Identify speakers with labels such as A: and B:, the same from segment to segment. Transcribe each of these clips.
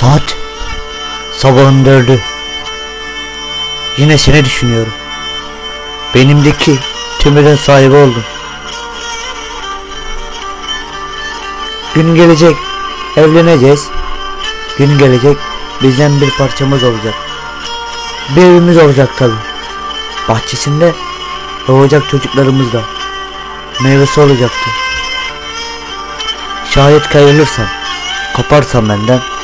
A: Saat sabahın dördü. Yine seni düşünüyorum. Benimdeki tümürün sahibi oldun. Gün gelecek evleneceğiz. Gün gelecek bizden bir parçamız olacak. Bir evimiz olacak tabi. Bahçesinde doğacak çocuklarımız da. Meyvesi olacaktı. Şayet kayırılırsan, koparsan benden.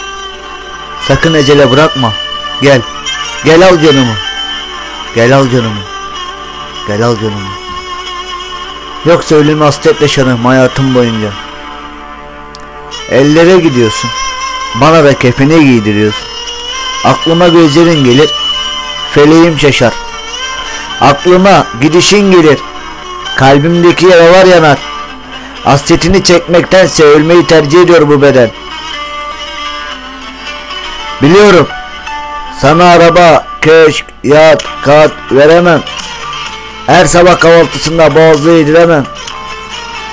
A: Sakın ecele bırakma. Gel. Gel al canımı. Gel al canımı. Gel al canımı. Yoksa ölümü hasret yaşarım hayatım boyunca. Ellere gidiyorsun. Bana da kefeni giydiriyorsun. Aklıma gözlerin gelir. Feleğim şaşar. Aklıma gidişin gelir. Kalbimdeki yaralar yanar. Hasretini çekmektense ölmeyi tercih ediyor bu beden. Biliyorum. Sana araba, köşk, yat, kat veremem. Her sabah kahvaltısında boğazlı yediremem.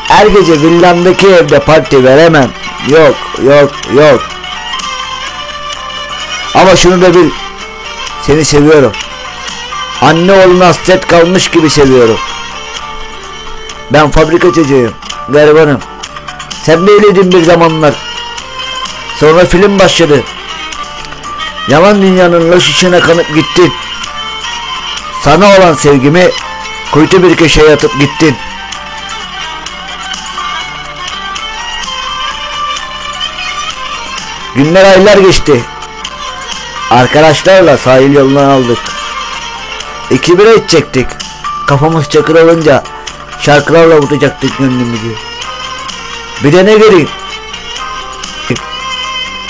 A: Her gece villamdaki evde parti veremem. Yok, yok, yok. Ama şunu da bil. Seni seviyorum. Anne oğluna hasret kalmış gibi seviyorum. Ben fabrika çocuğuyum. Garibanım. Sen böyleydin bir zamanlar. Sonra film başladı. Yalan dünyanın loş içine kanıp gittin. Sana olan sevgimi kuytu bir köşeye atıp gittin. Günler aylar geçti. Arkadaşlarla sahil yolundan aldık. İki bira içecektik. Kafamız çakır olunca şarkılarla vuracaktık gönlümüzü. Bir de ne göreyim?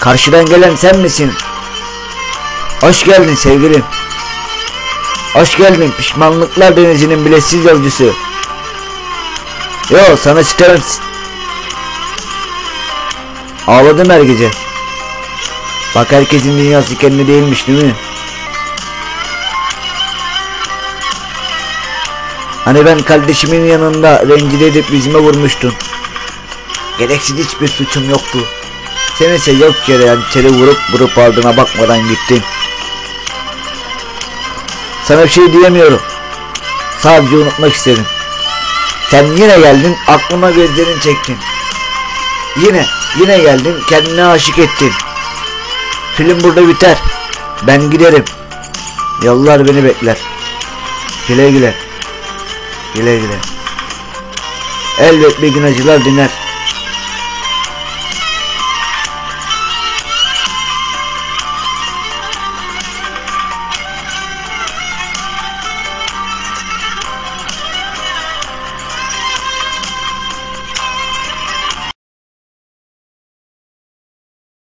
A: Karşıdan gelen sen misin? Hoş geldin sevgilim. Hoş geldin pişmanlıklar denizinin biletsiz yolcusu. Yo sana sitemem. Ağladım her gece. Bak herkesin dünyası kendi değilmiş değil mi? Hani ben kardeşimin yanında rencide edip yüzüme vurmuştun. Gereksiz hiçbir suçum yoktu. Sen ise yok yere hançeri vurup vurup ardına bakmadan gittin. Sana bir şey diyemiyorum. Sadece unutmak istedim. Sen yine geldin aklıma gözlerin çektin. Yine, yine geldin kendine aşık ettin. Film burada biter. Ben giderim. Yollar beni bekler. Güle güle. Güle güle. Elbet bir gün acılar diner.